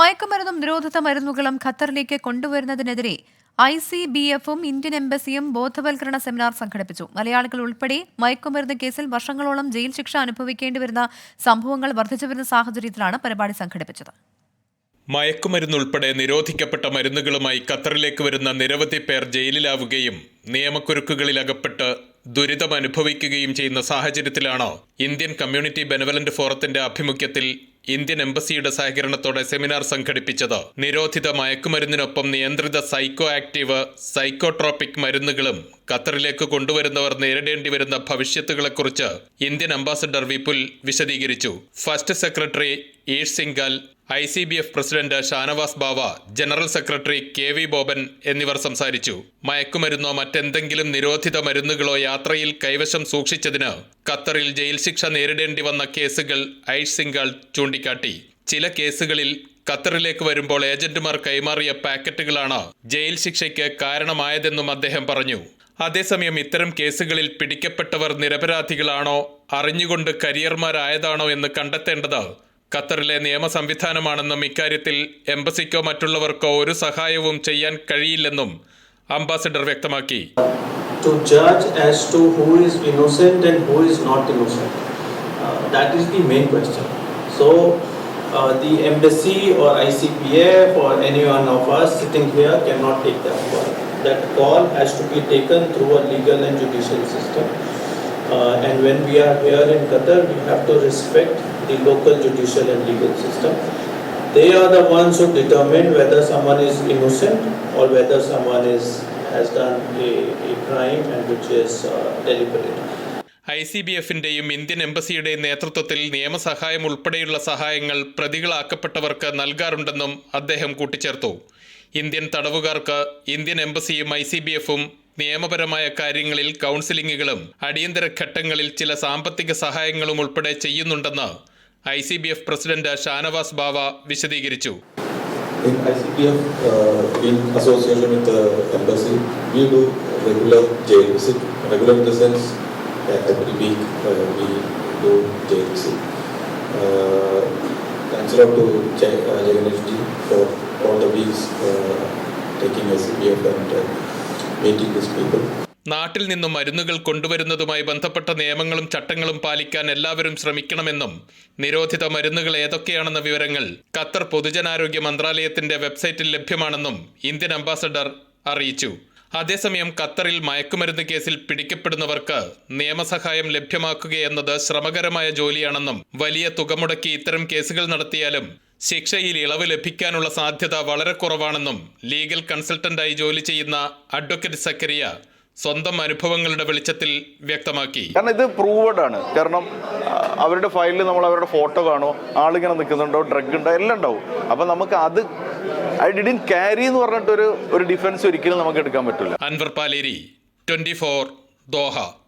മയക്കുമരുന്നും നിരോധിത മരുന്നുകളും ഖത്തറിലേക്ക് കൊണ്ടുവരുന്നതിനെതിരെ ഐ സി ബി എഫും ഇന്ത്യൻ എംബസിയും ബോധവൽക്കരണ സെമിനാർ സംഘടിപ്പിച്ചു. മലയാളികൾ ഉൾപ്പെടെ മയക്കുമരുന്ന് കേസിൽ വർഷങ്ങളോളം ജയിൽ ശിക്ഷ അനുഭവിക്കേണ്ടി വരുന്ന സംഭവങ്ങൾ വർദ്ധിച്ചു വരുന്ന സാഹചര്യത്തിലാണ് പരിപാടി സംഘടിപ്പിച്ചത്. മയക്കുമരുന്നുൾപ്പെടെ നിരോധിക്കപ്പെട്ട മരുന്നുകളുമായി ഖത്തറിലേക്ക് വരുന്ന നിരവധി പേർ ജയിലിലാവുകയും നിയമക്കുരുക്കുകളിൽ അകപ്പെട്ട് ദുരിതം അനുഭവിക്കുകയും ചെയ്യുന്ന സാഹചര്യത്തിലാണ് ഇന്ത്യൻ കമ്മ്യൂണിറ്റി ബെനവലന്റ് ഫോറത്തിന്റെ ആഭിമുഖ്യത്തിൽ ഇന്ത്യൻ എംബസിയുടെ സഹകരണത്തോടെ സെമിനാർ സംഘടിപ്പിച്ചത് നിരോധിത മയക്കുമരുന്നിനൊപ്പം നിയന്ത്രിത സൈക്കോ ആക്റ്റീവ് സൈക്കോട്രോപിക് മരുന്നുകളും ഖത്തറിലേക്ക് കൊണ്ടുവരുന്നവർ നേരിടേണ്ടി വരുന്ന ഭവിഷ്യത്തുകളെക്കുറിച്ച് ഇന്ത്യൻ അംബാസഡർ വിപുൽ വിശദീകരിച്ചു. First secretary Eesh Singhal I C B F president Shanavas Bava general secretary K V Boban എന്നിവർ സംസാരിച്ചു. മയക്കുമരുന്നോ മറ്റെന്തെങ്കിലും നിരോധിത മരുന്നുകളോ യാത്രയിൽ കൈവശം സൂക്ഷിച്ചതിന് ഖത്തറിൽ ജയിൽ ശിക്ഷ നേരിടേണ്ടി വന്ന കേസുകൾ ഐഷ് സിംഗാൾ ചൂണ്ടിക്കാട്ടി. ചില കേസുകളിൽ ഖത്തറിലേക്ക് വരുമ്പോൾ ഏജന്റുമാർ കൈമാറിയ പാക്കറ്റുകളാണ് ജയിൽ ശിക്ഷയ്ക്ക് കാരണമായതെന്നും അദ്ദേഹം പറഞ്ഞു. അതേസമയം ഇത്തരം കേസുകളിൽ പിടിക്കപ്പെട്ടവർ നിരപരാധികളാണോ അറിഞ്ഞുകൊണ്ട് കരിയർമാരായതാണോ എന്ന് കണ്ടെത്തേണ്ടത് ഖത്തറിലെ നിയമ സംവിധാനമാണെന്നും ഇക്കാര്യത്തിൽ എംബസിക്കോ മറ്റുള്ളവർക്കോ ഒരു സഹായവും ചെയ്യാൻ കഴിയില്ലെന്നും അംബാസിഡർ വ്യക്തമാക്കി to judge as to who is innocent and who is not innocent. Uh, that is the main question. So, uh, the embassy or ICPF or any one of us sitting here cannot take that call. That call has to be taken through a legal and judicial system. Uh, and when we are here in Qatar, we have to respect the local judicial and legal system. They are the ones who determine whether someone is innocent or whether someone is has done a, a crime and which is uh, deliberate. I C B എഫിന്റെയും Indian എംബസിയുടെയും നേതൃത്വത്തിൽ നിയമസഹായം ഉൾപ്പെടെയുള്ള സഹായങ്ങൾ പ്രതികളാക്കപ്പെട്ടവർക്ക് നൽകാറുണ്ടെന്നും അദ്ദേഹം കൂട്ടിച്ചേർത്തു Indian തടവുകാർക്ക് ഇന്ത്യൻ എംബസിയും ഐ സി ബി എഫും നിയമപരമായ കാര്യങ്ങളിൽ കൗൺസിലിങ്ങുകളും അടിയന്തര ഘട്ടങ്ങളിൽ ചില സാമ്പത്തിക സഹായങ്ങളും ഉൾപ്പെടെ ചെയ്യുന്നുണ്ടെന്ന് I C B F president Shanavas Bava വിശദീകരിച്ചു. Uh, thanks a lot to Jagannath uh, Jaganesh ji for all the weeks uh, taking SCPF and uh, meeting these people. നാട്ടിൽ നിന്നും മരുന്നുകൾ കൊണ്ടുവരുന്നതുമായി ബന്ധപ്പെട്ട നിയമങ്ങളും ചട്ടങ്ങളും പാലിക്കാൻ എല്ലാവരും ശ്രമിക്കണമെന്നും നിരോധിത മരുന്നുകൾ ഏതൊക്കെയാണെന്ന വിവരങ്ങൾ ഖത്തർ പൊതുജനാരോഗ്യ മന്ത്രാലയത്തിന്റെ വെബ്സൈറ്റിൽ ലഭ്യമാണെന്നും ഇന്ത്യൻ അംബാസഡർ അറിയിച്ചു അതേസമയം ഖത്തറിൽ മയക്കുമരുന്ന് കേസിൽ പിടിക്കപ്പെടുന്നവർക്ക് നിയമസഹായം ലഭ്യമാക്കുകയെന്നത് ശ്രമകരമായ ജോലിയാണെന്നും വലിയ തുക മുടക്കി ഇത്തരം കേസുകൾ നടത്തിയാലും ശിക്ഷയിൽ ഇളവ് ലഭിക്കാനുള്ള സാധ്യത വളരെ കുറവാണെന്നും ലീഗൽ കൺസൾട്ടന്റായി ജോലി ചെയ്യുന്ന അഡ്വക്കേറ്റ് സക്കരിയ സ്വന്തം അനുഭവങ്ങളുടെ വെളിച്ചത്തിൽ വ്യക്തമാക്കി. കാരണം ഇത് പ്രൂവഡ് ആണ്. കാരണം അവരുടെ ഫയലിൽ നമ്മൾ അവരുടെ ഫോട്ടോ കാണുമോ ആളിങ്ങനെ നിൽക്കുന്നുണ്ടോ ഡ്രഗ് ഉണ്ടോ എല്ലാം ഉണ്ടാവും. അപ്പം നമുക്ക് അത് ഐ ഡിഡിൻ ക്യാരി എന്ന് പറഞ്ഞിട്ടൊരു ഒരു ഡിഫൻസ് ഒരിക്കലും നമുക്ക് എടുക്കാൻ പറ്റില്ല. Anwar Paleri twenty four Doha.